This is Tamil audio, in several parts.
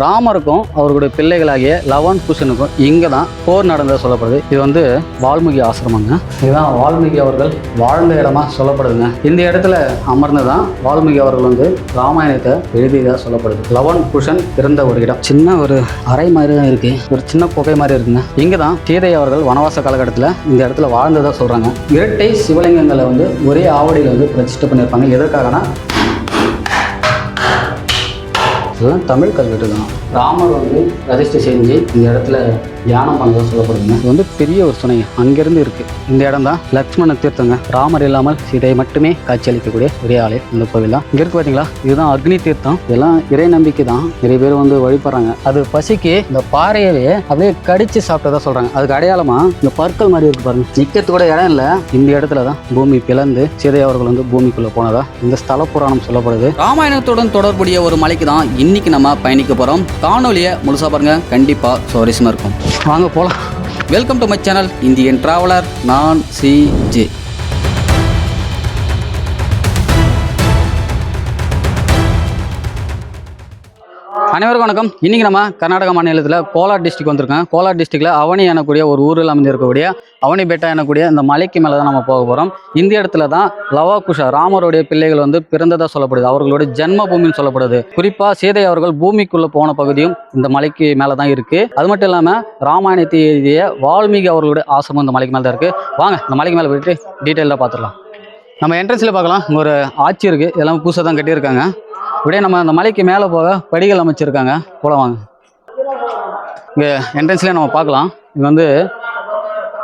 ராமருக்கும் அவருடைய பிள்ளைகளாகிய லவன் குஷனுக்கும் இங்கே தான் போர் நடந்ததாக சொல்லப்படுது. இது வந்து வால்மீகி ஆசிரமங்க. இதுதான் வால்மீகி அவர்கள் வாழ்ந்த இடமா சொல்லப்படுதுங்க. இந்த இடத்துல அமர்ந்து தான் வால்மீகி அவர்கள் வந்து ராமாயணத்தை எழுதியதாக சொல்லப்படுது. லவன் குஷன் பிறந்த ஒரு இடம். சின்ன ஒரு அறை மாதிரி தான் இருக்கு. ஒரு சின்ன குகை மாதிரி இருக்குங்க. இங்கே தான் சீதை அவர்கள் வனவாச காலகட்டத்தில் இந்த இடத்துல வாழ்ந்ததாக சொல்கிறாங்க இரட்டை சிவலிங்கங்களை வந்து ஒரே ஆவடியில் வந்து பிரதிஷ்டை பண்ணியிருப்பாங்க. எதற்காகனா இதெல்லாம் தமிழ் கல்வெட்டு தான். ராமர் வந்து பிரதிஷ்டை செஞ்சு இந்த இடத்துல தியானம் பண்ணதாக சொல்லப்படுதுங்க. இது வந்து பெரிய ஒரு சுனை. அங்கேருந்து இருக்குது இந்த இடம் தான் லக்ஷ்மண தீர்த்தங்க. ராமர் இல்லாமல் சீதையை மட்டுமே காட்சியளிக்கக்கூடிய ஒரே ஆலயம் இந்த கோவில் தான். இங்கே இருக்கு பார்த்தீங்களா இதுதான் அக்னி தீர்த்தம். இதெல்லாம் இறை நம்பிக்கை தான். நிறைய பேர் வந்து வழிபடுறாங்க. அது பசிக்கு இந்த பாறையவே அப்படியே கடிச்சு சாப்பிட்டதா சொல்கிறாங்க அதுக்கு அடையாளமா இந்த பற்கள் மாதிரி இருக்கு பாருங்க. நிற்கிறது இடம் இல்லை. இந்த இடத்துல தான் பூமி பிளந்து சீதை அவர்கள் வந்து பூமிக்குள்ளே போனதா இந்த ஸ்தல புராணம் சொல்லப்படுது. ராமாயணத்துடன் தொடர்புடைய ஒரு மலைக்கு தான் இன்னைக்கு நம்ம பயணிக்க போகிறோம் காணொலியை முழுசா பாருங்க. கண்டிப்பாக சுவாரஸ்யமாக இருக்கும். வாங்க போகலாம் welcome to my channel Indian traveller நான் சி ஜே அனைவருக்கும் வணக்கம். இன்னைக்கு நம்ம கர்நாடக மாநிலத்தில் கோலார் டிஸ்ட்ரிக் வந்திருக்கோம். கோலார் டிஸ்ட்ரிக்டில் அவனி எனக்கூடிய ஒரு ஊரில் அமைஞ்சிருக்கக்கூடிய அவனி பேட்டா எனக்கூடிய இந்த மலைக்கு மேலே தான் நம்ம போக போகிறோம் இந்த இடத்துல தான் லவா குஷா ராமருடைய பிள்ளைகள் வந்து பிறந்ததாக சொல்லப்படுது. அவர்களுடைய ஜென்ம பூமின்னு சொல்லப்படுது. குறிப்பாக சீதை அவர்கள் பூமிக்குள்ளே போன பகுதியும் இந்த மலைக்கு மேலே தான் இருக்குது அது மட்டும் இல்லாமல் ராமாயணத்தை எழுதிய வால்மீகி அவர்களுடைய ஆசிரமம் இந்த மலைக்கு மேலே தான் இருக்குது வாங்க இந்த மலைக்கு மேலே போயிட்டு டீட்டெயிலாக பார்த்துடலாம். நம்ம என்ட்ரன்ஸில் பார்க்கலாம். ஒரு ஆட்சி இருக்குது எல்லாம் புதுசாக தான் கட்டியிருக்காங்க. இப்படியே நம்ம அந்த மலைக்கு மேலே போக படிகள் அமைச்சிருக்காங்க. போல வாங்க. இங்கே என்ட்ரன்ஸ்லேயே நம்ம பார்க்கலாம். இங்கே வந்து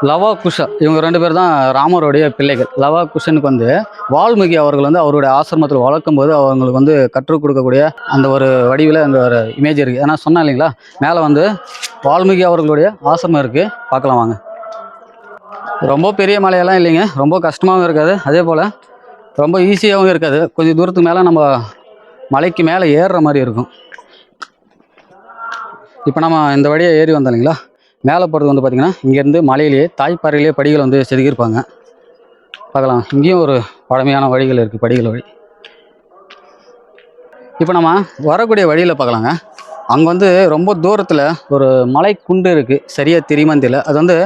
லவா குஷா இவங்க ரெண்டு பேர் தான் ராமருடைய பிள்ளைகள். லவா குஷனுக்கு வந்து வால்மீகி அவர்கள் வந்து அவருடைய ஆசிரமத்தில் வளர்க்கும் போது அவங்களுக்கு வந்து கற்றுக் கொடுக்கக்கூடிய அந்த ஒரு வடிவில் அந்த ஒரு இமேஜ் இருக்குது ஏன்னா சொன்னேன் இல்லைங்களா? மேலே வந்து வால்மீகி அவர்களுடைய ஆசிரமம் இருக்குது பார்க்கலாம் வாங்க. ரொம்ப பெரிய மலையெல்லாம் இல்லைங்க. ரொம்ப கஷ்டமாகவும் இருக்காது. அதே போல் ரொம்ப ஈஸியாகவும் இருக்காது. கொஞ்சம் தூரத்துக்கு மேலே நம்ம மலைக்கு மேலே ஏறுற மாதிரி இருக்கும். இப்போ நம்ம இந்த வழியாக ஏறி வந்தோம் இல்லைங்களா? மேலே போகிறது வந்து பார்த்திங்கன்னா இங்கேருந்து மலையிலேயே தாய்ப்பாறையிலேயே படிகள் வந்து செதுக்கியிருப்பாங்க. பார்க்கலாம். இங்கேயும் ஒரு பழமையான வழிகள் இருக்குது படிகள் வழி. இப்போ நம்ம வரக்கூடிய வழியில் பார்க்கலாங்க. அங்கே வந்து ரொம்ப தூரத்தில் ஒரு மலை குண்டு இருக்குது சரியாக தெரியுமான்னு தெரியல அது வந்து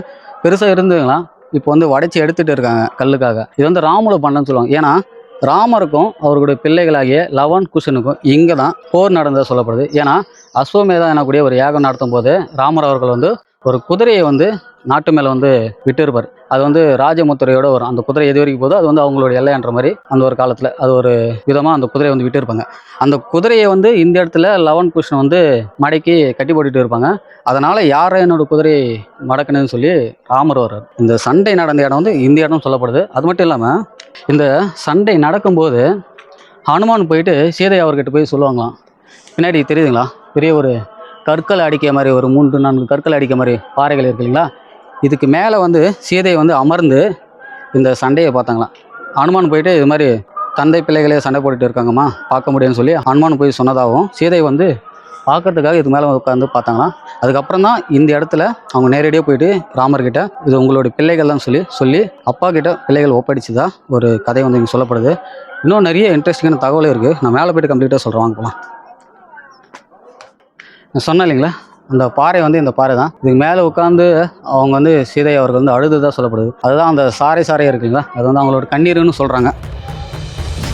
பெருசாக இருந்ததுங்களா? இப்போ வந்து உடச்சி எடுத்துகிட்டு இருக்காங்க கல்லுக்காக. இது வந்து ராமுல பண்ணன்னு சொல்லுவாங்க. ஏன்னா ராமருக்கும் அவர்களுடைய பிள்ளைகளாகிய லவன் குஷனுக்கும் இங்கே தான் போர் நடந்ததாக சொல்லப்படுது. ஏன்னா அஸ்வமேதா எனக்கூடிய ஒரு யாகம் நடத்தும் போது ராமர் அவர்கள் வந்து ஒரு குதிரையை வந்து நாட்டு மேலே வந்து விட்டிருப்பார். அது வந்து ராஜமுத்திரையோட வரும் அந்த குதிரை எது வரைக்கும் போதோ அது வந்து அவங்களோட எல்லைன்ற மாதிரி அந்த ஒரு காலத்தில் அது ஒரு விதமாக அந்த குதிரையை வந்து விட்டுருப்பாங்க. அந்த குதிரையை வந்து இந்த இடத்துல லவன் குஷன் வந்து மடக்கி கட்டி போட்டுட்டு இருப்பாங்க. அதனால் யாரை என்னோட குதிரை மடக்கணும்னு சொல்லி ராமர் வர்றார். இந்த சண்டை நடந்த இடம் வந்து இந்த இடம் சொல்லப்படுது. அது மட்டும் இல்லாமல் இந்த சண்டை நடக்கும்போது ஹனுமான் போயிட்டு சீதை அவர்கிட்ட போய் சொல்லுவாங்களாம். பின்னாடி தெரியுதுங்களா? பெரிய ஒரு கற்கள் அடிக்க மாதிரி ஒரு மூன்று நான்கு கற்கள் அடிக்க மாதிரி பாறைகள் இருக்குங்களா? இதுக்கு மேலே வந்து சீதை வந்து அமர்ந்து இந்த சண்டையை பார்த்தாங்களாம். ஹனுமான் போயிட்டு இது மாதிரி தந்தை பிள்ளைகளே சண்டை போட்டுட்டு இருக்காங்கம்மா பார்க்க முடியும்னு சொல்லி ஹனுமான் போய் சொன்னதாகவும் சீதை வந்து பார்க்கறதுக்காக இது மேலே உட்காந்து பார்த்தாங்கன்னா அதுக்கப்புறம் தான் இந்த இடத்துல அவங்க நேரடியாக போயிட்டு ராமர்கிட்ட இது உங்களுடைய பிள்ளைகள்லாம் சொல்லி சொல்லி அப்பா கிட்ட பிள்ளைகள் ஒப்படைச்சதா ஒரு கதை வந்து இங்கே சொல்லப்படுது. இன்னும் நிறைய இன்ட்ரெஸ்டிங்கான தகவலும் இருக்குது நான் மேலே போயிட்டு கம்ப்ளீட்டாக சொல்கிறேன் வாங்க போகலாம் நான் சொன்னேன் இல்லைங்களா? அந்த பாறை வந்து இந்த பாறை தான். இதுக்கு மேலே உட்காந்து அவங்க வந்து சீதை அவர்கள் வந்து அழுதுதாக சொல்லப்படுது. அதுதான் அந்த சாரை சாறை இருக்குங்களா அது வந்து அவங்களோட கண்ணீருன்னு சொல்கிறாங்க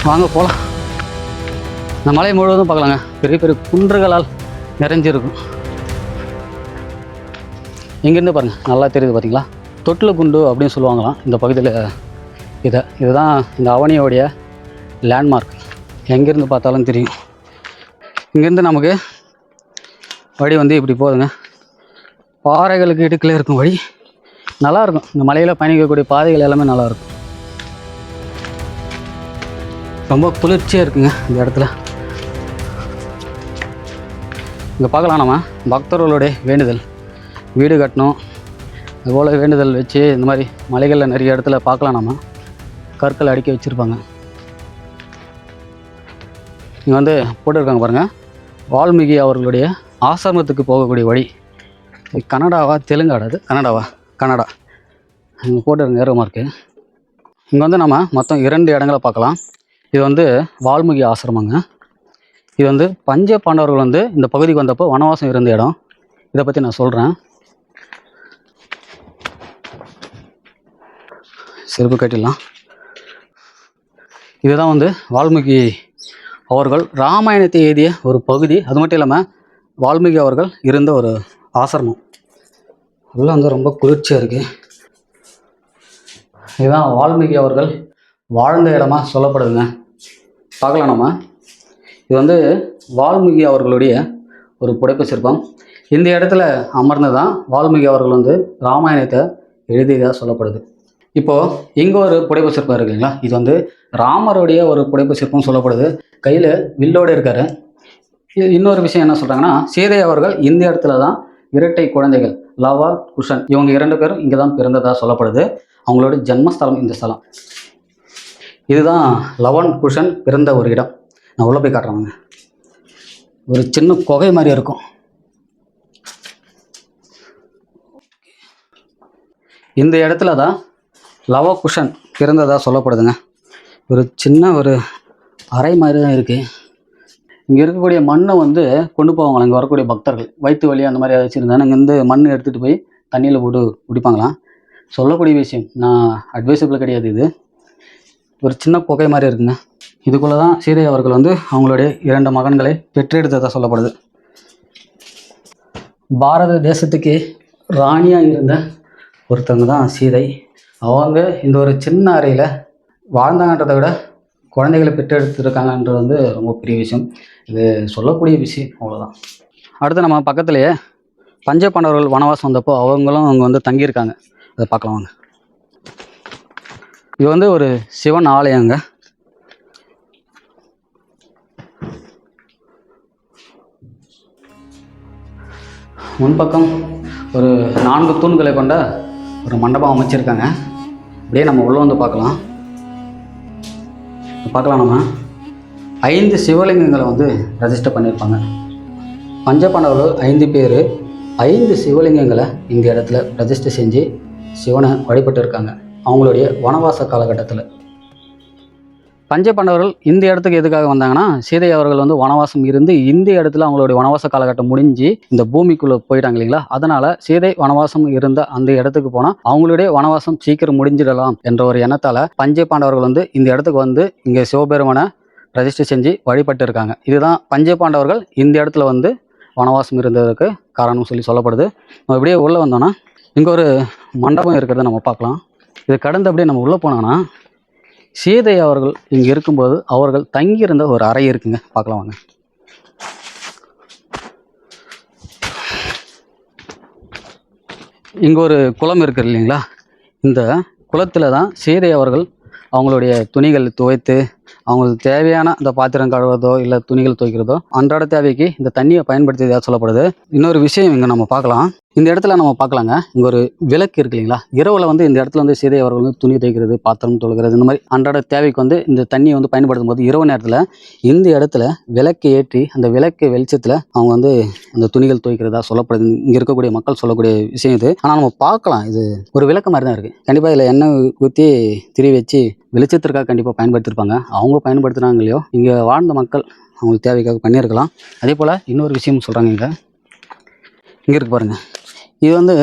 வாங்க போகலாம் இந்த மலை முழுவதும் பார்க்கலாங்க. பெரிய பெரிய குன்றுகளால் நிறைஞ்சிருக்கும். இங்கேருந்து பாருங்கள் நல்லா தெரியுது பார்த்தீங்களா தொட்டில் குண்டு அப்படின்னு சொல்லுவாங்களாம் இந்த பகுதியில். இதை இதுதான் இந்த அவனியோடைய லேண்ட்மார்க் எங்கேருந்து பார்த்தாலும் தெரியும். இங்கேருந்து நமக்கு வழி வந்து இப்படி போதுங்க. பாறைகளுக்கு இடுக்கில் இருக்கும் வழி. நல்லாயிருக்கும். இந்த மலையில் பயணிக்கக்கூடிய பாதைகள் எல்லாமே நல்லாயிருக்கும். ரொம்ப குளிர்ச்சியாக இருக்குங்க இந்த இடத்துல. இங்கே பார்க்கலாம் நம்ம பக்தர்களுடைய வேண்டுதல். வீடு கட்டணும். அதுபோல் வேண்டுதல் வச்சு இந்த மாதிரி மலைகளில் நிறைய இடத்துல பார்க்கலாம் நம்ம கற்கள் அடுக்கி வச்சுருப்பாங்க. இங்கே வந்து போட்டிருக்காங்க பாருங்கள் வால்மீகி அவர்களுடைய ஆசிரமத்துக்கு போகக்கூடிய வழி. கனடாவா தெலுங்காடா அது கனடாவா? கனடா. இங்கே போட்டிருக்க நேரமாக இருக்குது இங்கே வந்து நம்ம மொத்தம் இரண்டு இடங்களை பார்க்கலாம். இது வந்து வால்மீகி ஆசிரமங்க. இது வந்து பஞ்ச பாண்டவர்கள் வந்து இந்த பகுதிக்கு வந்தப்போ வனவாசம் இருந்த இடம். இதை பற்றி நான் சொல்கிறேன் செருப்பு கட்டிடலாம். இதுதான் வந்து வால்மீகி அவர்கள் ராமாயணத்தை எழுதிய ஒரு பகுதி. அது மட்டும் இல்லாமல் வால்மீகி அவர்கள் இருந்த ஒரு ஆசிரமம். உள்ள வந்து ரொம்ப குளிர்ச்சியாக இருக்குது இதுதான் வால்மீகி அவர்கள் வாழ்ந்த இடமா சொல்லப்படுதுங்க. பார்க்கலாம் நம்ம. இது வந்து வால்மீகி அவர்களுடைய ஒரு புடைப்பு சிற்பம். இந்த இடத்துல அமர்ந்து தான் வால்மீகி அவர்கள் வந்து ராமாயணத்தை எழுதியதாக சொல்லப்படுது. இப்போது இங்கே ஒரு புடைப்பு சிற்பம் இருக்குங்களா இல்லைங்களா? இது வந்து ராமருடைய ஒரு புடைப்பு சிற்பம் சொல்லப்படுது. கையில் வில்லோடு இருக்காரு. இன்னொரு விஷயம் என்ன சொல்கிறாங்கன்னா சீதை அவர்கள் இந்த இடத்துல தான் இரட்டை குழந்தைகள் லவா குஷன் இவங்க இரண்டு பேரும் இங்கே தான் பிறந்ததாக சொல்லப்படுது. அவங்களோட ஜென்மஸ்தலம் இந்த ஸ்தலம். இதுதான் லவன் குஷன் பிறந்த ஒரு இடம். நான் உள்ள போய் காட்டுறேங்க ஒரு சின்ன குகை மாதிரி இருக்கும். இந்த இடத்துல தான் லவ குஷன் இருந்ததாக சொல்லப்படுதுங்க. ஒரு சின்ன ஒரு அறை மாதிரி தான் இருக்குது இங்கே இருக்கக்கூடிய மண்ணை வந்து கொண்டு போவாங்களா இங்கே வரக்கூடிய பக்தர்கள். வயிற்று வலி அந்த மாதிரி ஏதாச்சும் வச்சுருந்தாங்க இங்கே வந்து மண் எடுத்துகிட்டு போய் தண்ணியில் போட்டு குடிப்பாங்களாம். சொல்லக்கூடிய விஷயம். நான் அட்வைசபிள் கிடையாது இது. ஒரு சின்ன குகை மாதிரி இருக்குங்க. இதுக்குள்ளே தான் சீதை அவர்கள் வந்து அவங்களுடைய இரண்டு மகன்களை பெற்றெடுத்ததாக சொல்லப்படுது. பாரத தேசத்துக்கு ராணியாக இருந்த ஒருத்தவங்க தான் சீதை. அவங்க இந்த ஒரு சின்ன அறையில் வாழ்ந்தாங்கன்றதை விட குழந்தைகளை பெற்றெடுத்துருக்காங்கன்றது வந்து ரொம்ப பெரிய விஷயம். இது சொல்லக்கூடிய விஷயம் அவ்வளோதான் அடுத்து நம்ம பக்கத்துலேயே பஞ்ச பாண்டவர்கள் வனவாசம் வந்தப்போ அவங்களும் அவங்க வந்து தங்கியிருக்காங்க. அதை பார்க்கலாம் வாங்க. இது வந்து ஒரு சிவன் ஆலயங்க. முன்பக்கம் ஒரு நான்கு தூண்களை கொண்ட ஒரு மண்டபம் அமைச்சிருக்காங்க. அப்படியே நம்ம உள்ளே வந்து பார்க்கலாம். பார்க்கலாம் நம்ம. ஐந்து சிவலிங்கங்களை வந்து ரெஜிஸ்டர் பண்ணியிருப்பாங்க. பஞ்சபாண்டவர்கள் ஐந்து பேர் ஐந்து சிவலிங்கங்களை இந்த இடத்துல ரெஜிஸ்டர் செஞ்சு சிவனை வழிபட்டு இருக்காங்க அவங்களுடைய வனவாச காலகட்டத்தில். பஞ்ச பாண்டவர்கள் இந்த இடத்துக்கு எதுக்காக வந்தாங்கன்னா சீதை அவர்கள் வந்து வனவாசம் இருந்து இந்த இடத்துல அவங்களுடைய வனவாச காலகட்டம் முடிஞ்சு இந்த பூமிக்குள்ளே போயிட்டாங்க இல்லைங்களா? அதனால சீதை வனவாசம் இருந்த அந்த இடத்துக்கு போனால் அவங்களுடைய வனவாசம் சீக்கிரம் முடிஞ்சிடலாம் என்ற ஒரு எண்ணத்தால் பஞ்ச பாண்டவர்கள் வந்து இந்த இடத்துக்கு வந்து இங்கே சிவபெருமனை ரெஜிஸ்டர் செஞ்சு வழிபட்டு இருக்காங்க. இதுதான் பஞ்ச பாண்டவர்கள் இந்த இடத்துல வந்து வனவாசம் இருந்ததுக்கு காரணம் சொல்லி சொல்லப்படுது. நம்ம இப்படியே உள்ளே வந்தோம்னா இங்கே ஒரு மண்டபம் இருக்கிறத நம்ம பார்க்கலாம். இது கடந்து அப்படியே நம்ம உள்ளே போனோம்னா சீதை அவர்கள் இங்கே இருக்கும்போது அவர்கள் தங்கியிருந்த ஒரு அறை இருக்குங்க. பார்க்கலாம் வாங்க. இங்கே ஒரு குளம் இருக்கு இல்லைங்களா? இந்த குளத்தில் தான் சீதை அவர்கள் அவங்களுடைய துணிகள் துவைத்து அவங்களுக்கு தேவையான இந்த பாத்திரம் கழுவுறதோ இல்லை துணிகள் துவைக்கிறதோ அன்றாட தேவைக்கு இந்த தண்ணியை பயன்படுத்தியதாக சொல்லப்படுது. இன்னொரு விஷயம் இங்கே நம்ம பார்க்கலாம். இந்த இடத்துல நம்ம பார்க்கலாங்க. இங்கே ஒரு விளக்கு இருக்கு இல்லைங்களா? இரவில் வந்து இந்த இடத்துல வந்து சீதை அவர்கள் வந்து துணி துவைக்கிறது பாத்திரம் தொழுகிறது இந்த மாதிரி அன்றாட தேவைக்கு வந்து இந்த தண்ணியை வந்து பயன்படுத்தும் போது இரவு நேரத்தில் இந்த இடத்துல விளக்கு ஏற்றி அந்த விளக்கு வெளிச்சத்தில் அவங்க வந்து அந்த துணிகள் துவைக்கிறதா சொல்லப்படுது. இங்கே இருக்கக்கூடிய மக்கள் சொல்லக்கூடிய விஷயம் இது. ஆனால் நம்ம பார்க்கலாம். இது ஒரு விளக்கு மாதிரி தான் இருக்குது கண்டிப்பாக இதில் எண்ணெய் ஊற்றி திரி வச்சு வெளிச்சத்திற்காக கண்டிப்பாக பயன்படுத்தியிருப்பாங்க அவங்க பயன்படுத்துனாங்க இல்லையோ? இங்கே வாழ்ந்த மக்கள் அவங்களுக்கு தேவைக்காக பண்ணியிருக்கலாம். அதே போல் இன்னொரு விஷயம் சொல்கிறாங்க இங்கே. இங்கே இருக்கு பாருங்கள் இது வந்து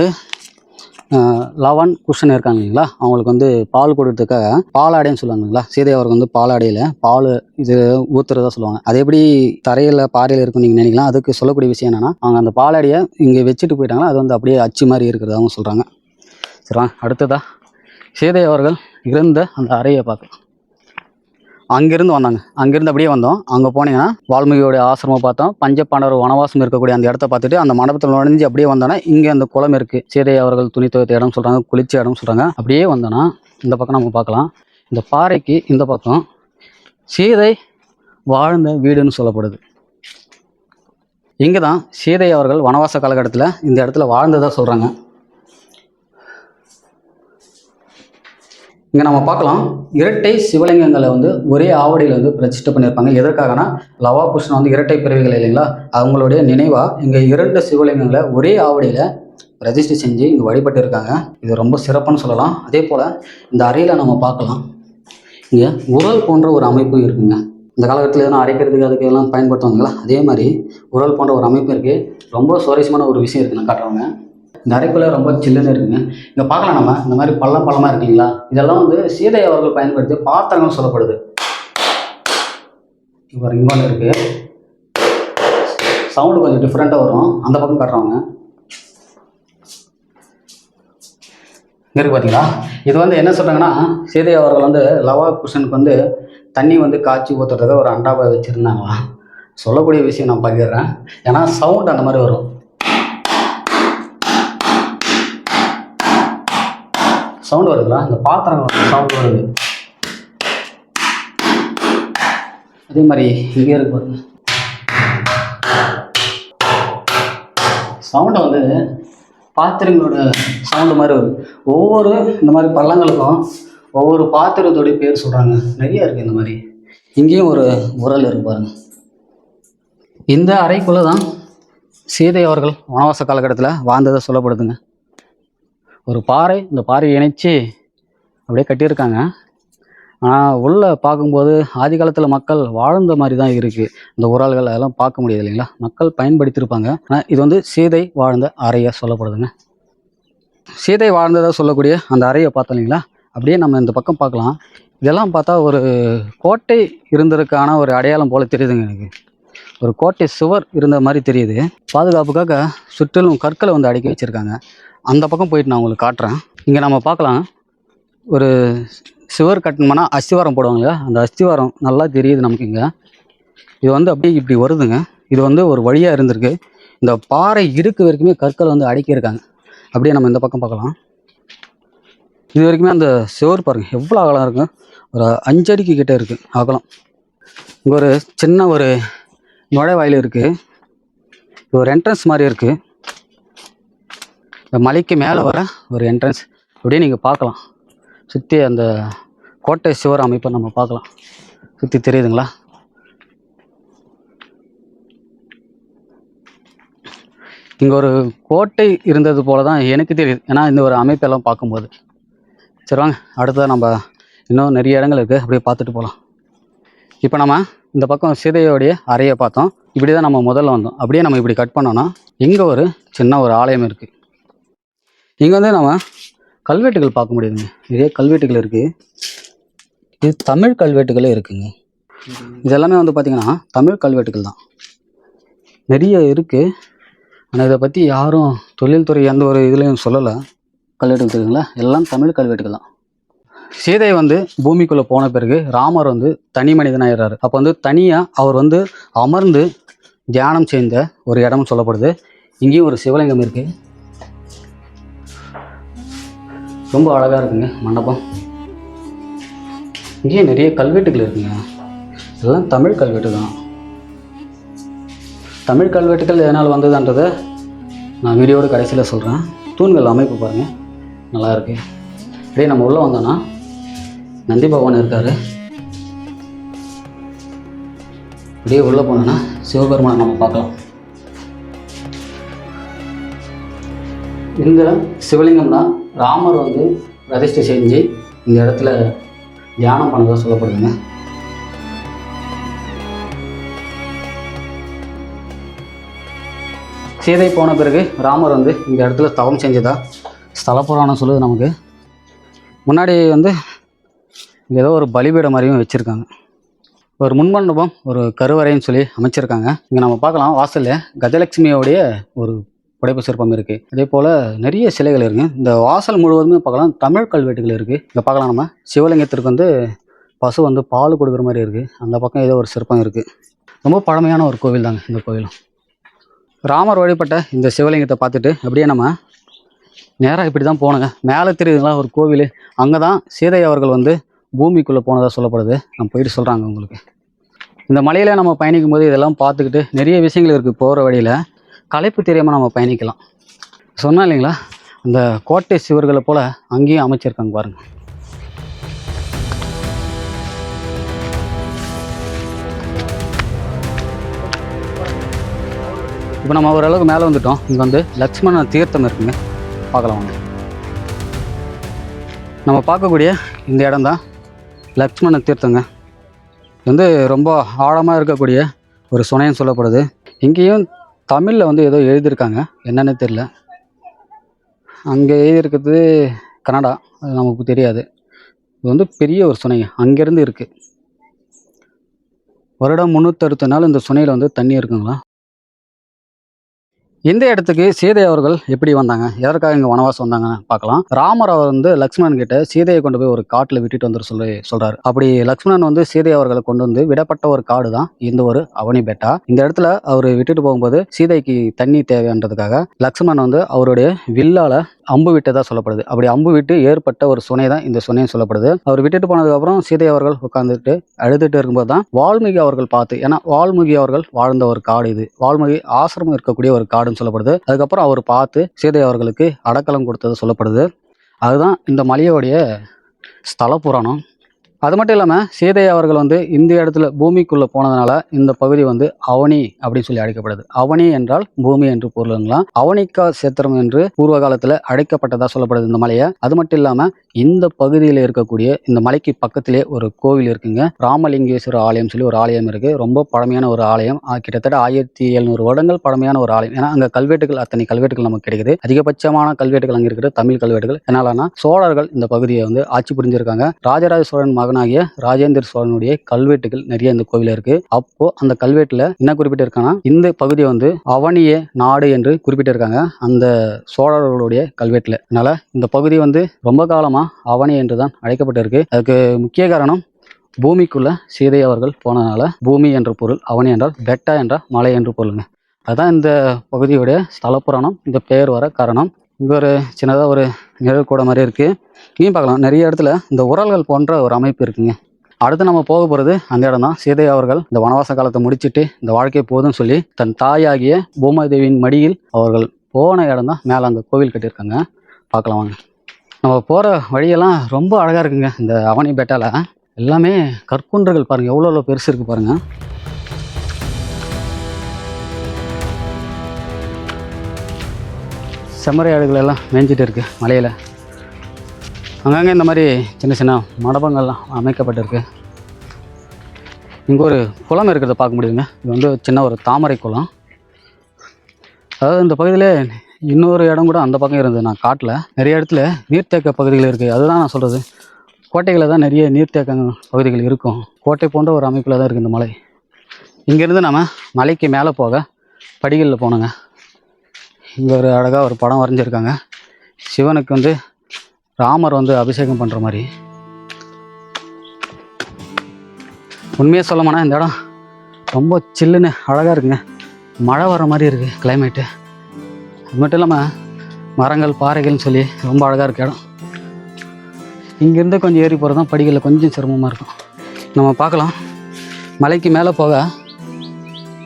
லவன் குஷன் இருக்காங்க இல்லைங்களா அவங்களுக்கு வந்து பால் கொடுக்கறதுக்காக பாலாடைன்னு சொல்லுவாங்க இல்லைங்களா சீதை அவருக்கு வந்து பாலாடையில் பால் இது ஊற்றுறதா சொல்லுவாங்க. அது எப்படி தரையில் பாறையில் இருக்கும் நீங்கள் நினைக்கலாம். அதுக்கு சொல்லக்கூடிய விஷயம் என்னென்னா அவங்க அந்த பாலாடையை இங்கே வச்சுட்டு போயிட்டாங்கன்னா அது வந்து அப்படியே அச்சு மாதிரி இருக்கிறதாகவும் சொல்கிறாங்க சரிவா அடுத்ததா சீதை அவர்கள் இருந்த அந்த அறையை பார்க்கலாம். அங்கேருந்து வந்தாங்க. அங்கேருந்து அப்படியே வந்தோம். அங்கே போனீங்கன்னா வால்மீகியோடைய ஆசிரமம் பார்த்தோம். பஞ்ச பாண்டவர் வனவாசம் இருக்கக்கூடிய அந்த இடத்த பார்த்துட்டு அந்த மண்டபத்தில் நுழைஞ்சு அப்படியே வந்தோன்னா இங்கே அந்த குளம் இருக்குது சீதை அவர்கள் துணி துவைத்த இடம் சொல்கிறாங்க குளிச்ச இடம் சொல்கிறாங்க அப்படியே வந்தோன்னா இந்த பக்கம் நம்ம பார்க்கலாம். இந்த பாறைக்கு இந்த பக்கம் சீதை வாழ்ந்த வீடுன்னு சொல்லப்படுது. இங்கே தான் சீதை அவர்கள் வனவாச காலகட்டத்தில் இந்த இடத்துல வாழ்ந்ததாக சொல்கிறாங்க இங்கே நம்ம பார்க்கலாம். இரட்டை சிவலிங்கங்களை வந்து ஒரே ஆவடியில் வந்து பிரதிஷ்டை பண்ணியிருப்பாங்க. எதற்காகனா லவா புருஷன் வந்து இரட்டை பிறவிகள் இல்லைங்களா? அவங்களுடைய நினைவாக இங்கே இரண்டு சிவலிங்கங்களை ஒரே ஆவடியில் ரெஜிஸ்டர் செஞ்சு இங்கே வழிபட்டு இருக்காங்க இது ரொம்ப சிறப்புன்னு சொல்லலாம். அதே போல் இந்த அறையில் நம்ம பார்க்கலாம். இங்கே உரல் போன்ற ஒரு அமைப்பு இருக்குங்க. இந்த காலகட்டத்தில் எதனா அரைக்கிறதுக்கு அதுக்கு எல்லாம் பயன்படுத்துவாங்களா அதே மாதிரி உரல் போன்ற ஒரு அமைப்பு இருக்குது ரொம்ப சுவாரஸ்யமான ஒரு விஷயம் இருக்குது நான் காட்டுறவங்க இந்த அறைக்குள்ளே ரொம்ப சில்லுன்னு இருக்குங்க. இங்கே பார்க்கலாம் நம்ம. இந்த மாதிரி பள்ளம் பள்ளமாக இருக்கீங்களா? இதெல்லாம் வந்து சீதை அவர்கள் பயன்படுத்தி பாத்திரங்கள் சொல்லப்படுது. இப்போ ரிங் ஒன்று இருக்குது சவுண்டு கொஞ்சம் டிஃப்ரெண்ட்டாக வரும். அந்த பக்கம் காட்டுறவங்க. இங்கே இருக்கு பார்த்தீங்களா இது வந்து என்ன சொல்கிறாங்கன்னா சீதை அவர்கள் வந்து லவா குஷனுக்கு வந்து தண்ணி வந்து காய்ச்சி ஊற்றுறதுக்கு ஒரு அண்டாவை வச்சுருந்தாங்களாம் சொல்லக்கூடிய விஷயம் நான் பகிர்றேன். ஏன்னா சவுண்ட் அந்த மாதிரி வரும். சவுண்ட் வருதுங்களா? இந்த பாத்திரம் சவுண்ட் வருது. அதே மாதிரி இங்கே இருக்கு பாருங்க. சவுண்டை வந்து பாத்திரங்களோட சவுண்டு மாதிரி வருது. ஒவ்வொரு இந்த மாதிரி பள்ளங்களுக்கும் ஒவ்வொரு பாத்திரத்தோடைய பேர் சொல்கிறாங்க நிறைய இருக்குது இந்த மாதிரி. இங்கேயும் ஒரு உரல் இருக்கு பாருங்க. இந்த அறைக்குள்ளே தான் சீதை அவர்கள் வனவாச காலகட்டத்தில் வாழ்ந்ததை சொல்லப்படுதுங்க. ஒரு பாறை இந்த பாறையை இணைச்சி அப்படியே கட்டியிருக்காங்க. ஆனால் உள்ளே பார்க்கும்போது ஆதி காலத்தில் மக்கள் வாழ்ந்த மாதிரி தான் இருக்குது இந்த உரால்கள் அதெல்லாம் பார்க்க முடியாது இல்லைங்களா? மக்கள் பயன்படுத்தியிருப்பாங்க. ஆனால் இது வந்து சீதை வாழ்ந்த அறையாக சொல்லப்படுதுங்க. சீதை வாழ்ந்ததாக சொல்லக்கூடிய அந்த அறையை பார்த்தோம் இல்லைங்களா? அப்படியே நம்ம இந்த பக்கம் பார்க்கலாம். இதெல்லாம் பார்த்தா ஒரு கோட்டை இருந்ததுக்கான ஒரு அடையாளம் போல் தெரியுதுங்க எனக்கு. ஒரு கோட்டை சுவர் இருந்த மாதிரி தெரியுது. பாதுகாப்புக்காக சுற்றிலும் கற்களை வந்து அடுக்கி வச்சுருக்காங்க. அந்த பக்கம் போயிட்டு நான் உங்களுக்கு காட்டுறேன். இங்கே நம்ம பார்க்கலாம். ஒரு சுவர் கட்டணும்னா அஸ்திவாரம் போடுவாங்க அந்த அஸ்திவாரம் நல்லா தெரியுது நமக்கு இங்கே. இது வந்து அப்படியே இப்படி வருதுங்க. இது வந்து ஒரு வழியாக இருந்திருக்கு. இந்த பாறை இருக்கு வரைக்குமே கற்கள் வந்து அடுக்கியிருக்காங்க. அப்படியே நம்ம இந்த பக்கம் பார்க்கலாம். இது வரைக்குமே அந்த சுவர் பாருங்கள் எவ்வளோ அகலம் இருக்கும் ஒரு அஞ்சடிக்கு கிட்டே இருக்குது அகலம். இங்கே ஒரு சின்ன ஒரு நுழைவாயில் இருக்குது இது ஒரு என்ட்ரன்ஸ் மாதிரி இருக்குது இந்த மலைக்கு மேலே வர ஒரு என்ட்ரன்ஸ் அப்படியே நீங்கள் பார்க்கலாம். சுற்றி அந்த கோட்டை சுவர் அமைப்பை நம்ம பார்க்கலாம். சுற்றி தெரியுதுங்களா? இங்கே ஒரு கோட்டை இருந்தது போல தான் எனக்கு தெரியுது. ஏன்னா இந்த ஒரு அமைப்பெல்லாம் பார்க்கும்போது. சரி வாங்க. அடுத்ததாக நம்ம இன்னும் நிறைய இடங்கள் இருக்குது அப்படியே பார்த்துட்டு போகலாம் இப்போ நம்ம இந்த பக்கம் சீதையோடைய அறையை பார்த்தோம். இப்படி தான் நம்ம முதல்ல வந்தோம். அப்படியே நம்ம இப்படி கட் பண்ணோன்னா இங்கே ஒரு சின்ன ஒரு ஆலயம் இருக்குது இங்கே வந்து நம்ம கல்வெட்டுகள் பார்க்க முடியுதுங்க. நிறைய கல்வெட்டுகள் இருக்குது இது தமிழ் கல்வெட்டுகளே இருக்குங்க. இது எல்லாமே வந்து பார்த்திங்கன்னா தமிழ் கல்வெட்டுகள் தான். நிறைய இருக்குது ஆனால் இதை பற்றி யாரும் தொழில்துறை எந்த ஒரு இதுலேயும் சொல்லலை. கல்வெட்டுகள் தெரியுங்களா எல்லாம் தமிழ் கல்வெட்டுகள் தான். சீதை வந்து பூமிக்குள்ளே போன பிறகு ராமர் வந்து தனி மனிதனாயிடுறாரு. அப்போ வந்து தனியாக அவர் வந்து அமர்ந்து தியானம் செய்த ஒரு இடம் சொல்லப்படுது. இங்கேயும் ஒரு சிவலிங்கம் இருக்குது ரொம்ப அழகாக இருக்குங்க மண்டபம். இங்கேயே நிறைய கல்வெட்டுகள் இருக்குங்க. எல்லாம் தமிழ் கல்வெட்டு தான். தமிழ் கல்வெட்டுகள் எதனால் வந்ததுன்றதை நான் வீடியோட கடைசியில் சொல்கிறேன் தூண்கள் அமைப்பு பாருங்கள் நல்லாயிருக்கு அப்படியே நம்ம உள்ளே வந்தோன்னா நந்தி பகவான் இருக்கார். அப்படியே உள்ளே போனோன்னா சிவபெருமானை நம்ம பார்க்கலாம். இந்த சிவலிங்கம் தான் ராமர் வந்து பிரதிஷ்டை செஞ்சு இந்த இடத்துல தியானம் பண்ணதாக சொல்லப்படுதுங்க. சீதை போன பிறகு ராமர் வந்து இந்த இடத்துல தவம் செஞ்சதா ஸ்தல புராணம் சொல்லுது நமக்கு. முன்னாடி வந்து ஏதோ ஒரு பலிபீடம் மாதிரியும் வச்சுருக்காங்க. ஒரு முன்மண்டபம் ஒரு கருவறைன்னு சொல்லி அமைச்சிருக்காங்க. இங்கே நம்ம பார்க்கலாம் வாசலில் கஜலட்சுமியோடைய ஒரு புடைப்பு சிற்பம் இருக்குது அதே போல் நிறைய சிலைகள் இருக்குது இந்த வாசல் முழுவதுமே பார்க்கலாம். தமிழ் கல்வெட்டுகள் இருக்குது இங்கே பார்க்கலாம் நம்ம. சிவலிங்கத்திற்கு வந்து பசு வந்து பால் கொடுக்குற மாதிரி இருக்குது அந்த பக்கம் ஏதோ ஒரு சிற்பம் இருக்குது ரொம்ப பழமையான ஒரு கோவில் தாங்க இந்த கோவிலும் ராமர் வழிபட்ட இந்த சிவலிங்கத்தை பார்த்துட்டு அப்படியே நம்ம நேராக இப்படி தான் போனோங்க மேலே தெரியுதுங்களா? ஒரு கோவில். அங்கே தான் சீதை அவர்கள் வந்து பூமிக்குள்ளே போனதாக சொல்லப்படுது. நான் போயிட்டு சொல்கிறாங்க உங்களுக்கு. இந்த மலையில் நம்ம பயணிக்கும் போது இதெல்லாம் பார்த்துக்கிட்டு நிறைய விஷயங்கள் இருக்குது போகிற வழியில். களைப்பு தெரியாமல் நம்ம பயணிக்கலாம். சொன்னேன் இல்லைங்களா? அந்த கோட்டை சிவர்களை போல் அங்கேயும் அமைச்சிருக்காங்க பாருங்கள் இப்போ நம்ம ஓரளவுக்கு மேலே வந்துட்டோம். இங்கே வந்து லக்ஷ்மண தீர்த்தம் இருக்குங்க. பார்க்கலாம் வாங்க. நம்ம பார்க்கக்கூடிய இந்த இடம் தான் லக்ஷ்மண தீர்த்தங்க. இது வந்து ரொம்ப ஆழமாக இருக்கக்கூடிய ஒரு சுனைன்னு சொல்லப்படுது. இங்கேயும் தமிழில் வந்து ஏதோ எழுதியிருக்காங்க. என்னன்னு தெரியல. அங்கே எழுதியிருக்கிறது கனடா. அது நமக்கு தெரியாது. இது வந்து பெரிய ஒரு சுனைங்க அங்கேருந்து இருக்குது வருடம் முந்நூற்றறுபது நாள் இந்த சுனையில் வந்து தண்ணி இருக்குங்களா? இந்த இடத்துக்கு சீதை அவர்கள் எப்படி வந்தாங்க? எதற்காக இங்கே வனவாசம் வந்தாங்கன்னு பார்க்கலாம். ராமர் அவர் வந்து லக்ஷ்மணன் கிட்ட சீதையை கொண்டு போய் ஒரு காட்டில் விட்டுட்டு வந்துட சொல்லி சொல்றாரு. அப்படி லக்ஷ்மணன் வந்து சீதை அவர்களை கொண்டு வந்து விடப்பட்ட ஒரு காடு தான் இந்த ஒரு அவனி பெட்டா இந்த இடத்துல அவர் விட்டுட்டு போகும்போது சீதைக்கு தண்ணி தேவைன்றதுக்காக லக்ஷ்மணன் வந்து அவருடைய வில்லால அம்பு விட்டதாக சொல்லப்படுது. அப்படி அம்பு விட்டு ஏற்பட்ட ஒரு சுனை தான் இந்த சுனைன்னு சொல்லப்படுது. அவர் விட்டுட்டு போனதுக்கப்புறம் சீதை அவர்கள் உட்காந்துட்டு அழுதுட்டு இருக்கும்போது தான் வால்மீகி அவர்கள் பார்த்து ஏன்னா வால்மீகி அவர்கள் வாழ்ந்த ஒரு காடு இது. வால்மீகி ஆசிரமம் இருக்கக்கூடிய ஒரு காடுன்னு சொல்லப்படுது. அதுக்கப்புறம் அவர் பார்த்து சீதை அவர்களுக்கு அடக்கலம் கொடுத்தது சொல்லப்படுது. அதுதான் இந்த மலையோடைய ஸ்தல புராணம். அது மட்டும் இல்லாமல் சீதை அவர்கள் வந்து இந்த இடத்துல பூமிக்குள்ளே போனதுனால இந்த பகுதி வந்து அவனி அப்படின்னு சொல்லி அழைக்கப்படுது. அவனி என்றால் பூமி என்று பொருளுங்களாம். அவனிக்கா சேத்திரம் என்று பூர்வ காலத்தில் அழைக்கப்பட்டதாக சொல்லப்படுது இந்த மலையை. அது மட்டும் இல்லாமல் இந்த பகுதியில் இருக்கக்கூடிய இந்த மலைக்கு பக்கத்திலே ஒரு கோவில் இருக்குங்க. ராமலிங்கேஸ்வரர் ஆலயம் சொல்லி ஒரு ஆலயம் இருக்கு. ரொம்ப பழமையான ஒரு ஆலயம். கிட்டத்தட்ட ஆயிரத்தி எழுநூறு வருடங்கள் பழமையான ஒரு ஆலயம். ஏன்னா அங்கே கல்வெட்டுகள் அத்தனை கல்வெட்டுகள் நமக்கு கிடைக்குது. அதிகபட்சமான கல்வெட்டுகள் அங்கே இருக்கிறது தமிழ் கல்வெட்டுகள். என்னாலன்னா சோழர்கள் இந்த பகுதியை வந்து ஆட்சி புரிஞ்சிருக்காங்க. ராஜராஜ சோழன் மகன் மகனாகிய ராஜேந்திர சோழனுடைய கல்வெட்டுகள் நிறைய இந்த கோவில இருக்கு. அப்போ அந்த கல்வெட்டுல என்ன குறிப்பிட்டிருக்காங்கன்னா இந்த பகுதியை வந்து அவனிய நாடு என்று குறிப்பிட்டிருக்காங்க அந்த சோழர்களுடைய கல்வெட்டுல. அதனால இந்த பகுதி வந்து ரொம்ப காலமா அவனி என்று தான் அழைக்கப்பட்டிருக்கு. அதுக்கு முக்கிய காரணம் பூமிக்குள்ள சீதை அவர்கள் போனதுனால பூமி என்ற பொருள் அவனி என்றால் பெட்டா என்றால் மலை என்று பொருளுங்க. அதுதான் இந்த பகுதியுடைய ஸ்தல புராணம் இந்த பெயர் வர காரணம். இங்கே ஒரு சின்னதாக ஒரு நிழல் கூட மாதிரி இருக்குது இங்கேயும் பார்க்கலாம். நிறைய இடத்துல இந்த உரல்கள் போன்ற ஒரு அமைப்பு இருக்குங்க. அடுத்து நம்ம போக போகிறது அந்த இடம் தான். சீதை அவர்கள் இந்த வனவாச காலத்தை முடிச்சிட்டு இந்த வாழ்க்கை போதும்னு சொல்லி தன் தாயாகிய பூமாதேவியின் மடியில் அவர்கள் போன இடம் தான். மேலே அங்கே கோவில் கட்டியிருக்காங்க. பார்க்கலாம் வாங்க. நம்ம போகிற வழியெல்லாம் ரொம்ப அழகாக இருக்குங்க. இந்த அவனி பேட்டால. எல்லாமே கற்குன்றுகள் பாருங்கள் எவ்வளோ எவ்வளோ பெருசு இருக்குது பாருங்கள் செம்மறி ஆடுகள் எல்லாம் மேய்ஞ்சிட்டு இருக்குது மலையில். அங்கங்கே இந்த மாதிரி சின்ன சின்ன மண்டபங்கள்லாம் அமைக்கப்பட்டிருக்கு. இங்கே ஒரு குளம் இருக்கிறத பார்க்க முடியுதுங்க. இது வந்து சின்ன ஒரு தாமரை குளம். அதாவது இந்த பகுதியில் இன்னொரு இடம் கூட அந்த பக்கம் இருந்தது நான் காட்டில். நிறைய இடத்துல நீர்த்தேக்க பகுதிகள் இருக்குது அதுதான் நான் சொல்கிறது கோட்டைகளில் தான் நிறைய நீர்த்தேக்க பகுதிகள் இருக்கும். கோட்டை போன்ற ஒரு அமைப்பில் தான் இருக்குது இந்த மலை. இங்கேருந்து நம்ம மலைக்கு மேலே போக படிகளில் போனோங்க. இங்கே ஒரு அழகாக ஒரு படம் வரைஞ்சிருக்காங்க. சிவனுக்கு வந்து ராமர் வந்து அபிஷேகம் பண்ணுற மாதிரி. உண்மையாக சொல்லமானா இந்த இடம் ரொம்ப சில்லுன்னு அழகாக இருக்குங்க. மழை வர மாதிரி இருக்குது கிளைமேட்டு அது மட்டும் இல்லாமல் மரங்கள் பாறைகள்னு சொல்லி ரொம்ப அழகாக இருக்க இடம். இங்கேருந்து கொஞ்சம் ஏறி போகிறது தான் படிகளில் கொஞ்சம் சிரமமாக இருக்கும். நம்ம பார்க்கலாம். மலைக்கு மேலே போக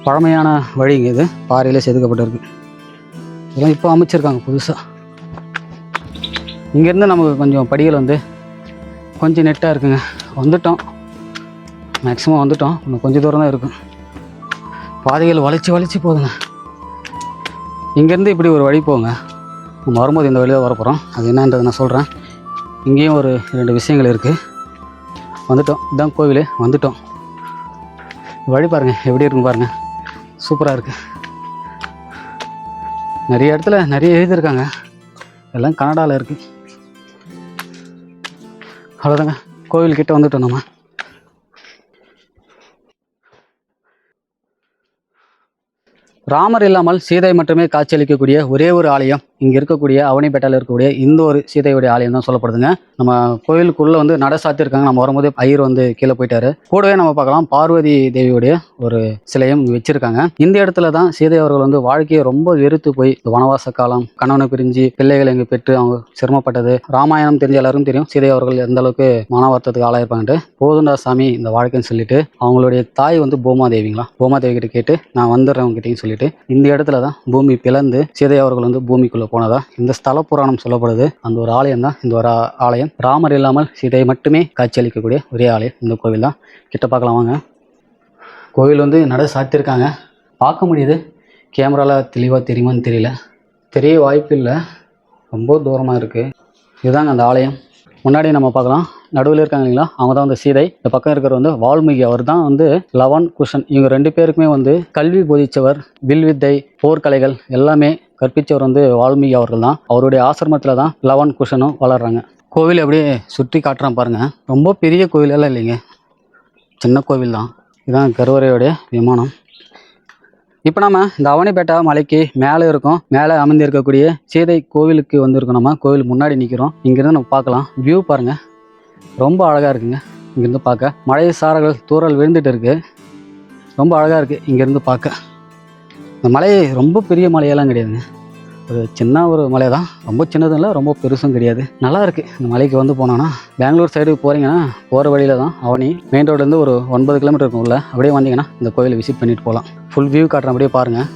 பழமையான வழிங்க இது. பாறையிலே செதுக்கப்பட்டிருக்கு. இதெல்லாம் இப்போ அமைச்சிருக்காங்க புதுசாக இங்கேருந்து நமக்கு கொஞ்சம் படிகள் வந்து கொஞ்சம் நெட்டாக இருக்குங்க. வந்துட்டோம். மேக்ஸிமம் வந்துட்டோம். இன்னும் கொஞ்சம் தூரம் தான் இருக்கும் பாதைகள் வளைச்சி வளைச்சி போதுங்க இங்கேருந்து இப்படி ஒரு வழி போங்க. நம்ம வரும்போது இந்த வழியாக வரப்போகிறோம் அது என்னன்றதை நான் சொல்கிறேன் இங்கேயும் ஒரு ரெண்டு விஷயங்கள் இருக்குது வந்துட்டோம். இதுதான் கோவில். வந்துட்டோம். வழி பாருங்கள் எப்படி இருக்குன்னு பாருங்கள் சூப்பராக இருக்குது நிறைய இடத்துல நிறைய எழுதியிருக்காங்க. எல்லாம் கனடாவில் இருக்குது அவ்வளோதாங்க கோவில்கிட்ட வந்துட்டோம் நம்ம. ராமர் இல்லாமல் சீதை மட்டுமே காட்சியளிக்கக்கூடிய ஒரே ஒரு ஆலயம் இங்கே இருக்கக்கூடிய அவனிப்பேட்டையில் இருக்கக்கூடிய இந்த ஒரு சீதையுடைய ஆலயம் தான் சொல்லப்படுதுங்க. நம்ம கோயிலுக்குள்ளே வந்து நட சாத்தியிருக்காங்க நம்ம வரும்போது ஐயர் வந்து கீழே போயிட்டாரு. கூடவே நம்ம பார்க்கலாம் பார்வதி தேவியுடைய ஒரு சிலையும் வச்சிருக்காங்க. இந்த இடத்துல தான் சீதை அவர்கள் வந்து வாழ்க்கையை ரொம்ப வெறுத்து போய் வனவாச காலம் கணவனை பிரிஞ்சு பிள்ளைகளை இங்கே பெற்று அவங்க சிரமப்பட்டது. ராமாயணம் தெரிஞ்ச எல்லாருக்கும் தெரியும். சீதை அவர்கள் எந்த அளவுக்கு மன வருத்தத்துக்கு ஆளாயிருப்பாங்கன்ட்டு. போதுண்டா சாமி இந்த வாழ்க்கைன்னு சொல்லிட்டு அவங்களுடைய தாய் வந்து பூமாதேவிங்களா? பூமாதேவி கிட்ட கேட்டு நான் வந்துடுறேன் உங்ககிட்டயும் சொல்லிட்டு. இந்த இடத்துல தான் பூமி பிளந்து சீதை அவர்கள் வந்து பூமிக்குள்ளே போனதா? இந்த ஸ்தல புராணம் சொல்லப்படுது. அந்த ஒரு ஆலயம் தான். இந்த ஒரு ஆலயம். ராமர் இல்லாமல் சீதையை மட்டுமே காட்சியளிக்கக்கூடிய ஒரே ஆலயம் இந்த கோவில் தான். கிட்ட பார்க்கலாம் வாங்க. கோவில் வந்து நட சாத்தியிருக்காங்க பார்க்க முடியுது. கேமராவில் தெளிவாக தெரியுமான்னு தெரியல. தெரிய வாய்ப்பு இல்லை ரொம்ப தூரமாக இருக்குது இதுதாங்க அந்த ஆலயம். முன்னாடி நம்ம பார்க்கலாம். நடுவில் இருக்காங்க இல்லைங்களா? அவங்க தான் வந்து சீதை. இந்த பக்கம் இருக்கிற வந்து வால்மீகி. அவர் தான் வந்து லவன் குஷன். இவங்க ரெண்டு பேருக்குமே வந்து கல்வி போதித்தவர் வில் வித்தை போர்க்கலைகள் எல்லாமே கற்பித்தவர் வந்து வால்மீகி அவர்கள் தான். அவருடைய ஆசிரமத்தில் தான் லவன் குஷனும் வளர்கிறாங்க கோவில் அப்படியே சுற்றி காட்டுறான் பாருங்கள் ரொம்ப பெரிய கோவிலெல்லாம் இல்லைங்க. சின்ன கோவில் தான். இதுதான் கருவறையோடைய விமானம். இப்போ நம்ம இந்த அவனிப்பேட்டை மலைக்கு மேலே இருக்கோம் மேலே அமைந்து இருக்கக்கூடிய சீதை கோவிலுக்கு வந்திருக்கோம் நம்ம. கோவில் முன்னாடி நிற்கிறோம் இங்கேருந்து நம்ம பார்க்கலாம். வியூ பாருங்க. ரொம்ப அழகாக இருக்குங்க. இங்கேருந்து பார்க்க. மழை சாரர்கள் தூறல் விழுந்துட்டு இருக்கு. ரொம்ப அழகாக இருக்குது இங்கேருந்து பார்க்க. இந்த மலை ரொம்ப பெரிய மலையெல்லாம் கிடையாதுங்க. ஒரு சின்ன ஒரு மலை தான் ரொம்ப சின்னதும் இல்லை ரொம்ப பெருசும் கிடையாது. நல்லா இருக்குது இந்த மலைக்கு வந்து போனோன்னா பெங்களூர் சைடு போகிறீங்கன்னா போகிற வழியில தான் அவனி மெயின் ரோட்லேருந்து ஒரு ஒன்பது கிலோமீட்டர் இருக்கும் உள்ள அப்படியே வந்தீங்கன்னா இந்த கோயிலை விசிட் பண்ணிட்டு போகலாம் ஃபுல் வியூ காட்டுறேன் அப்படியே பாருங்கள்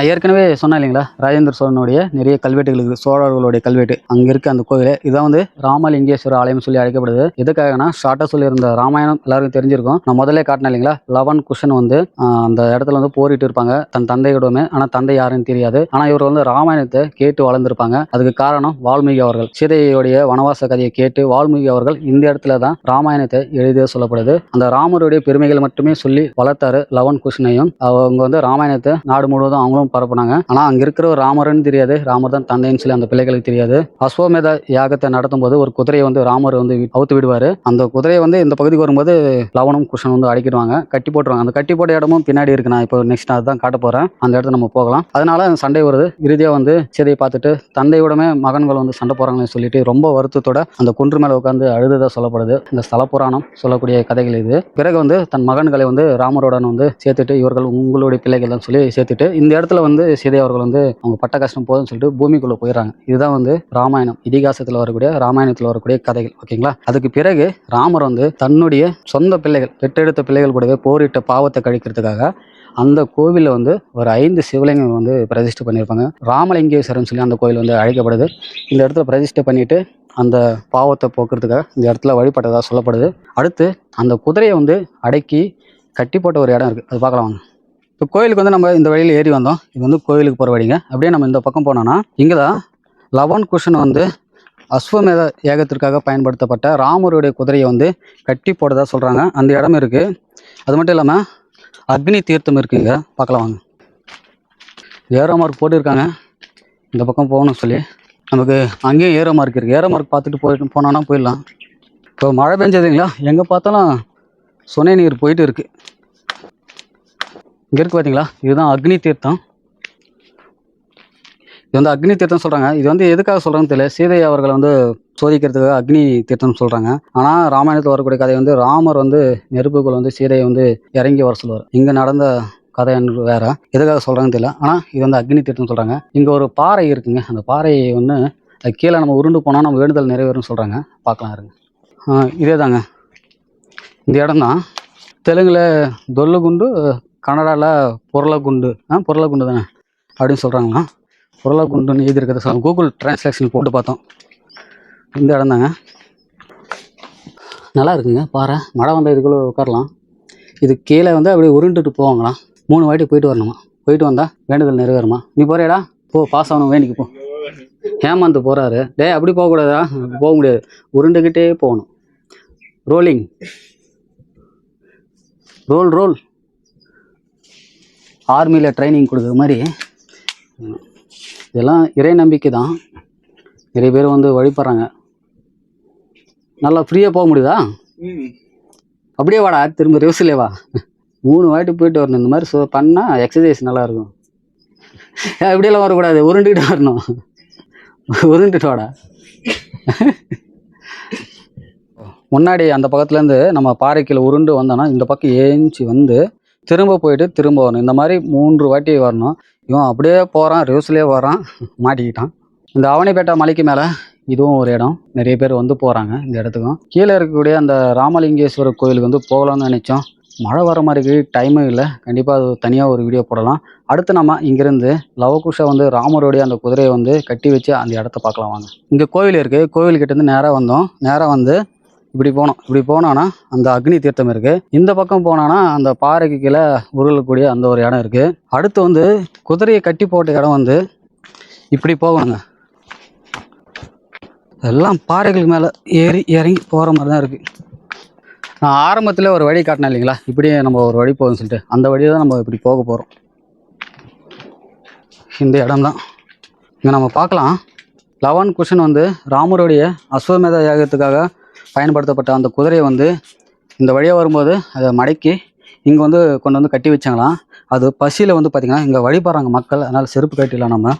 நான் ஏற்கனவே சொன்னேன் இல்லைங்களா? ராஜேந்திர சோழனுடைய நிறைய கல்வெட்டுகள் இருக்குது. சோழர்களுடைய கல்வெட்டு. அங்கே இருக்க அந்த கோவில் இதான் வந்து ராமலிங்கேஸ்வர ஆலயம் சொல்லி அழைக்கப்படுது. எதுக்காகனா ஷார்ட்டாக சொல்லியிருந்த ராமாயணம் எல்லாருக்கும் தெரிஞ்சிருக்கும். நான் முதல்ல காட்டினேன் இல்லைங்களா? லவன் குஷன் வந்து அந்த இடத்துல வந்து போரிட்டு இருப்பாங்க. தன் தந்தையிடமே. ஆனால் தந்தை யாருன்னு தெரியாது. ஆனால் இவர் வந்து ராமாயணத்தை கேட்டு வளர்ந்துருப்பாங்க. அதுக்கு காரணம் வால்மீகி அவர்கள். சீதையுடைய வனவாச கதையை கேட்டு வால்மீகி அவர்கள் இந்த இடத்துல தான் ராமாயணத்தை எழுதிய சொல்லப்படுது. அந்த ராமருடைய பெருமைகளை மட்டுமே சொல்லி வளர்த்தாரு லவன் குஷனையும் அவங்க வந்து ராமாயணத்தை நாடு முழுவதும் அவங்களும் பரப்புனாங்க. ஆனா அங்க இருக்கிற ஒரு ராமர்னு தெரியாது. ராமர் தான் தந்தைன்னு சொல்லி அந்த பிள்ளைகளுக்கு தெரியாது. அஸ்வமேத யாகத்தை நடத்தும் போது ஒரு குதிரையை வந்து ராமர் வந்து அவுத்து விடுவாரு. அந்த குதிரையை வந்து இந்த பகுதிக்கு வரும்போது லவனும் குஷன் வந்து அடிக்கிடுவாங்க. கட்டி போட்டுருவாங்க. அந்த கட்டி போட்ட இடமும் பின்னாடி இருக்கு. நான் இப்போ நெக்ஸ்ட் அதுதான் காட்ட போறேன். அந்த இடத்துல நம்ம போகலாம். அதனால அந்த சண்டை வருது. இறுதியா வந்து சீதையை பார்த்துட்டு தந்தையோடமே மகன்கள் வந்து சண்டை போறாங்கன்னு சொல்லிட்டு ரொம்ப வருத்தத்தோட அந்த குன்று மேல உட்காந்து அழுதுதான் சொல்லப்படுது. இந்த ஸ்தல புராணம் சொல்லக்கூடிய கதைகள் இது. பிறகு வந்து தன் மகன்களை வந்து ராமருடன் வந்து சேர்த்துட்டு இவர்கள் உங்களுடைய பிள்ளைகள் தான் சொல்லி சேர்த்துட்டு இந்த இடத்துல வந்து சீதை அவர்கள் வந்து அவங்க பட்ட கஷ்டம் போதும்னு சொல்லிட்டு பூமிக்குள்ள போயிடுறாங்க. இதுதான் வந்து ராமாயணம். இதிகாசத்துல வரக்கூடிய ராமாயணத்துல வரக்கூடிய கதைகள். ஓகேங்களா? அதுக்கு பிறகு ராமர் வந்து தன்னுடைய சொந்த பிள்ளைகள் பெற்றெடுத்த பிள்ளைகள் கூடவே போரிட்ட பாவத்தை கழிக்கிறதுக்காக அந்த கோவிலில் வந்து ஒரு ஐந்து சிவலிங்கம் வந்து பிரதிஷ்டை பண்ணியிருப்பாங்க. ராமலிங்கேஸ்வரன் சொல்லி அந்த கோயில் வந்து அழைக்கப்படுது. இந்த இடத்துல பிரதிஷ்டை பண்ணிட்டு அந்த பாவத்தை போக்குறதுக்காக இந்த இடத்துல வழிபட்டதாக சொல்லப்படுது. அடுத்து அந்த குதிரையை வந்து அடக்கி கட்டி போட்ட ஒரு இடம் இருக்குது அது பார்க்கலாம் வாங்க. இப்போ கோயிலுக்கு வந்து நம்ம இந்த வழியில் ஏறி வந்தோம். இது வந்து கோயிலுக்கு போகிற வழிங்க. அப்படியே நம்ம இந்த பக்கம் போனோம்னா இங்கே தான் லவன் குஷன் வந்து அஸ்வமேத ஏகத்திற்காக பயன்படுத்தப்பட்ட ராமருடைய குதிரையை வந்து கட்டி போட்டதா சொல்கிறாங்க அந்த இடம் இருக்குது அது மட்டும் இல்லாமல் அக்னி தீர்த்தம் இருக்குங்க. பார்க்கலாம் வாங்க. ஏரோ மார்க் போட்டிருக்காங்க. இந்த பக்கம் போகணும் சொல்லி. நமக்கு அங்கேயும் ஏரோ மார்க் இருக்குது ஏரோ மார்க் பார்த்துட்டு போயிட்டு போனோன்னா போயிடலாம். இப்போ மழை பெஞ்சதுங்களா? எங்கே பார்த்தாலும் சுனை நீர் போயிட்டு இருக்குது இங்கே இருக்கு பார்த்தீங்களா இதுதான் அக்னி தீர்த்தம். இது வந்து அக்னி தீர்த்தம் சொல்கிறாங்க இது வந்து எதுக்காக சொல்கிறாங்கன்னு தெரியல. சீதை அவர்களை வந்து சோதிக்கிறதுக்காக அக்னி தீர்த்தம் சொல்கிறாங்க ஆனால் ராமாயணத்தில் வரக்கூடிய கதை வந்து ராமர் வந்து நெருப்புக்குள்ள வந்து சீதையை வந்து இறங்கி வர சொல்லுவார். இங்கே நடந்த கதை என்று வேற. எதுக்காக சொல்கிறாங்கன்னு தெரியல. ஆனால் இது வந்து அக்னி தீர்த்தம் சொல்கிறாங்க இங்கே ஒரு பாறை இருக்குங்க. அந்த பாறையை ஒன்று அது கீழே நம்ம உருண்டு போனால் நம்ம வேண்டுதல் நிறைவேறும்னு சொல்கிறாங்க பார்க்கலாம் இருங்க. இதே தாங்க இந்த இடம் தான் தெலுங்கில் தொல்லுகுண்டு கனடாவில் பொருளகுண்டு ஆ பொருளகுண்டு தானே அப்படின்னு சொல்கிறாங்களாம் பொருளகுண்டுன்னு எழுதியிருக்கிறத சொல்லுங்கள் கூகுள் டிரான்ஸ்லேஷன் போட்டு பார்த்தோம். இந்த இடம் தாங்க. நல்லா இருக்குங்க பாறை. மழை வந்தால் இதுக்குள்ளே உட்காரலாம். இது கீழே வந்து அப்படியே உருண்டுட்டு போவாங்களாம். மூணு வாட்டி போயிட்டு வரணுமா? போயிட்டு வந்தால் வேண்டுதல் நிறைவேறுமா? நீ போறியாடா. போ பாஸ் ஆகணும் வேண்டிக்கு போ. ஹேமந்த் போகிறாரு டேய் அப்படி போகக்கூடாதா போக முடியாது. உருண்டுக்கிட்டே போகணும். ரோலிங் ரோல் ரோல் ஆர்மியில் ட்ரைனிங் கொடுக்குற மாதிரி. இதெல்லாம் இறை நம்பிக்கை தான். நிறைய பேர் வந்து வழிபடுறாங்க. நல்லா ஃப்ரீயாக போக முடியுதா? அப்படியே வாடா திரும்ப ரிவர்ஸ்லே வா. மூணு வாட்டி போயிட்டு வரணும். இந்த மாதிரி சோ பண்ணால் எக்ஸசைஸ் நல்லா இருக்கும். ஏன் இப்படியெல்லாம் வரக்கூடாது. உருண்டுக்கிட்டு வரணும். உருண்டுட்டு வாடா. முன்னாடி அந்த பக்கத்துலேருந்து நம்ம பாறைக்கில் உருண்டு வந்தோன்னா இந்த பக்கம் ஏஞ்சி வந்து திரும்ப போயிட்டு திரும்ப வரணும். இந்த மாதிரி மூன்று வாட்டி வரணும். இவன் அப்படியே போகிறான் ரிவர்ஸ்லேயே வரான் மாட்டிக்கிட்டான். இந்த அவனிப்பேட்டை மலைக்கு மேலே இதுவும் ஒரு இடம். நிறைய பேர் வந்து போகிறாங்க இந்த இடத்துக்கும். கீழே இருக்கக்கூடிய அந்த ராமலிங்கேஸ்வரர் கோயிலுக்கு வந்து போகலாம்னு நினச்சோம். மழை வர மாதிரி டைமும் இல்லை. கண்டிப்பாக அது தனியாக ஒரு வீடியோ போடலாம். அடுத்து நம்ம இங்கேருந்து லவகுஷா வந்து ராமருடைய அந்த குதிரையை வந்து கட்டி வச்சு அந்த இடத்த பார்க்கலாம் வாங்க. இங்கே கோவில் இருக்குது கோவில்கிட்டேருந்து நேராக வந்தோம். நேராக வந்து இப்படி போனோம். இப்படி போனோன்னா அந்த அக்னி தீர்த்தம் இருக்குது இந்த பக்கம் போனோன்னா அந்த பாறைக்கு கீழே உருளக்கூடிய அந்த ஒரு இடம் இருக்குது அடுத்து வந்து குதிரையை கட்டி போட்ட இடம் வந்து இப்படி போகணுங்க. எல்லாம் பாறைகளுக்கு மேலே ஏறி இறங்கி போகிற மாதிரி தான் இருக்குது நான் ஆரம்பத்தில் ஒரு வழி காட்டினேன் இல்லைங்களா? இப்படி நம்ம ஒரு வழி போகும்னு சொல்லிட்டு. அந்த வழியை தான் நம்ம இப்படி போக போகிறோம் இந்த இடம் தான் இங்கே நம்ம பார்க்கலாம். லவன் குஷன் வந்து ராமருடைய அஸ்வமேத யாகத்துக்காக பயன்படுத்தப்பட்ட அந்த குதிரையை வந்து இந்த வழியாக வரும்போது அதை மடக்கி இங்கே வந்து கொண்டு வந்து கட்டி வச்சாங்களாம். அது பசியில் வந்து பார்த்திங்கன்னா இங்கே வழிபடுறாங்க மக்கள். அதனால் செருப்பு கட்டிடலாம் நம்ம.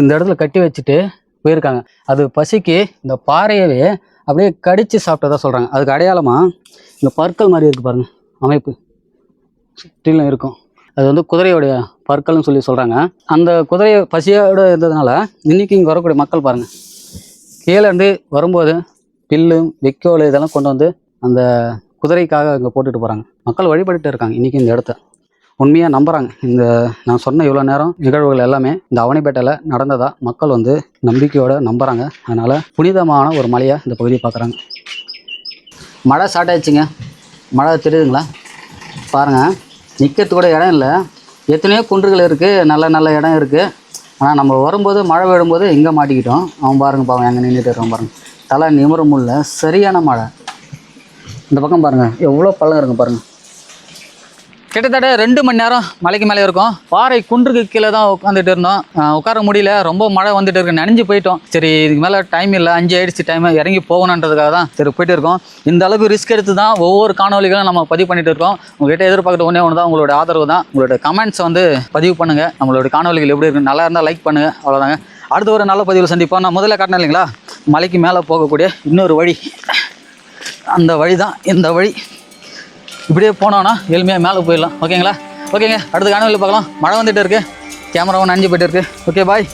இந்த இடத்துல கட்டி வச்சுட்டு போயிருக்காங்க. அது பசிக்கு இந்த பாறையவே அப்படியே கடித்து சாப்பிட்டதா சொல்கிறாங்க அதுக்கு அடையாளமாக இந்த பற்கள் மாதிரி இருக்குது பாருங்கள் அமைப்பு. சுற்றிலும் இருக்கும். அது வந்து குதிரையோடைய பற்கள்னு சொல்லி சொல்கிறாங்க அந்த குதிரையை பசியோடு இருந்ததுனால இன்றைக்கி இங்கே வரக்கூடிய மக்கள் பாருங்கள் கீழே இருந்து வரும்போது பில்லு வைக்கோல் இதெல்லாம் கொண்டு வந்து அந்த குதிரைக்காக இங்கே போட்டுட்டு போகிறாங்க மக்கள் வழிபட்டுட்டு இருக்காங்க இன்றைக்கி இந்த இடத்த. உண்மையாக நம்புகிறாங்க இந்த நான் சொன்ன இவ்வளோ நேரம் நிகழ்வுகள் எல்லாமே இந்த அவனிப்பேட்டையில் நடந்ததா மக்கள் வந்து நம்பிக்கையோடு நம்புகிறாங்க அதனால் புனிதமான ஒரு மலையை இந்த பகுதியை பார்க்குறாங்க. மழை ஸ்டார்ட் ஆயிடுச்சுங்க. மழை தெரியுதுங்களா? பாருங்கள் நிற்கிறது கூட இடம் இல்லை. எத்தனையோ குன்றுகள் இருக்குது நல்ல நல்ல இடம் இருக்குது ஆனால் நம்ம வரும்போது மழை விடும்போது இங்கே மாட்டிக்கிட்டோம். அவன் பாருங்க பாவன் எங்கே நின்றுட்டு இருக்கான் பாருங்கள் தலை நிமிர முடியல சரியான மழை. இந்த பக்கம் பாருங்கள் எவ்வளோ பள்ளம் இருக்குங்க பாருங்கள் கிட்டத்தட்ட ரெண்டு மணி நேரம் மலைக்கு மேலே இருக்கும். பாறை குன்றுக்கு கீழே தான் உட்காந்துட்டு இருந்தோம். உட்கார முடியல ரொம்ப மழை வந்துட்டு இருக்கு. நினைஞ்சு போயிட்டோம். சரி இதுக்கு மேலே டைம் இல்லை அஞ்சு ஆயிடுச்சு டைம் இறங்கி போகணுன்றதுக்காக தான் சரி போயிட்டு இருக்கோம். இந்த அளவுக்கு ரிஸ்க் எடுத்து தான் ஒவ்வொரு காணொலிகளும் நம்ம பதிவு பண்ணிட்டு இருக்கோம். உங்ககிட்ட எதிர்பார்க்குற ஒன்றே ஒன்று தான் உங்களோட ஆதரவு தான். உங்களோட கமெண்ட்ஸ் வந்து பதிவு பண்ணுங்கள் நம்மளோட காணொலிகள் எப்படி இருக்கு நல்லா இருந்தால் லைக் பண்ணுங்கள் அவ்வளோதாங்க அடுத்த ஒரு நல்ல பதிவில் சந்திப்போம். நான் முதல்ல காட்டினேன் இல்லைங்களா? மலைக்கு மேலே போகக்கூடிய இன்னொரு வழி. அந்த வழி தான் இந்த வழி. இப்படியே போனோன்னா எளிமையாக மேலே போயிடலாம். ஓகேங்களா? ஓகேங்க. அடுத்த காணொலியில் பார்க்கலாம். மழை வந்துட்டு இருக்கு. கேமராவும் நனைஞ்சு போயிட்டு இருக்கு. Okay bye.